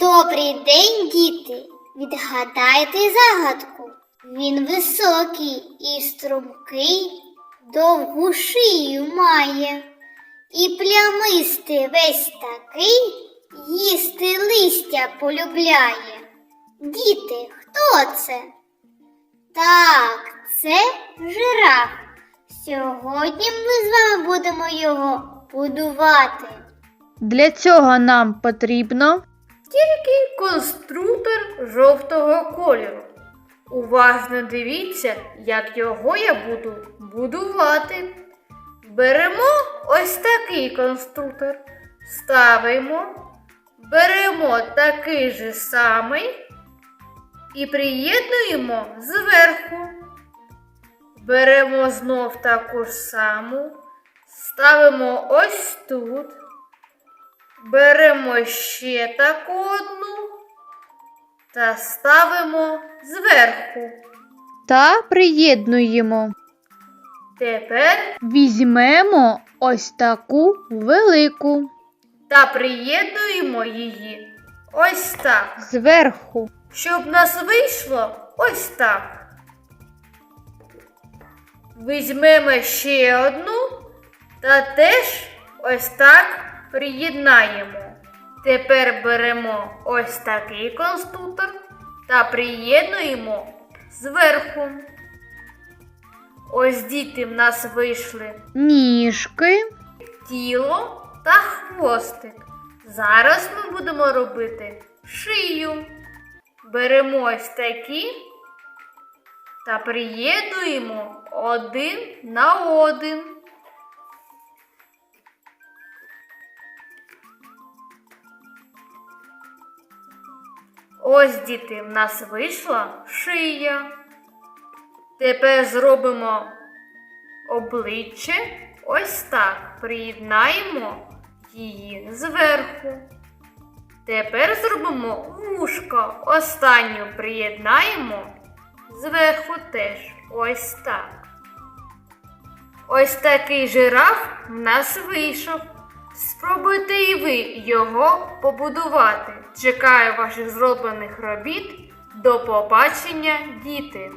Добрий день, діти! Відгадайте загадку. Він високий і стрункий, довгу шию має, і плямистий весь такий, їсти листя полюбляє. Діти, хто це? Так, це жираф. Сьогодні ми з вами будемо його будувати. Для цього нам потрібно Тільки конструктор жовтого кольору. Уважно дивіться, як його я буду будувати. Беремо ось такий конструктор, ставимо, беремо такий же самий і приєднуємо зверху. Беремо знов таку ж саму, ставимо ось тут. Беремо ще таку одну та ставимо зверху. та приєднуємо. Тепер Візьмемо ось таку велику та приєднуємо її ось так, зверху. щоб нас вийшло ось так. Візьмемо ще одну та теж ось так приєднаємо. Тепер беремо ось такий конструктор та приєднуємо зверху. Ось діти в нас вийшли Ніжки, тіло та хвостик. Зараз ми будемо робити шию. Беремо ось такі та приєднуємо один на один. Ось діти, в нас вийшла шия. Тепер зробимо обличчя ось так. Приєднаємо її зверху. Тепер зробимо вушко. Останню приєднаємо зверху теж ось так. Ось такий жираф в нас вийшов. Спробуйте і ви його побудувати. Чекаю ваших зроблених робіт. До побачення, діти!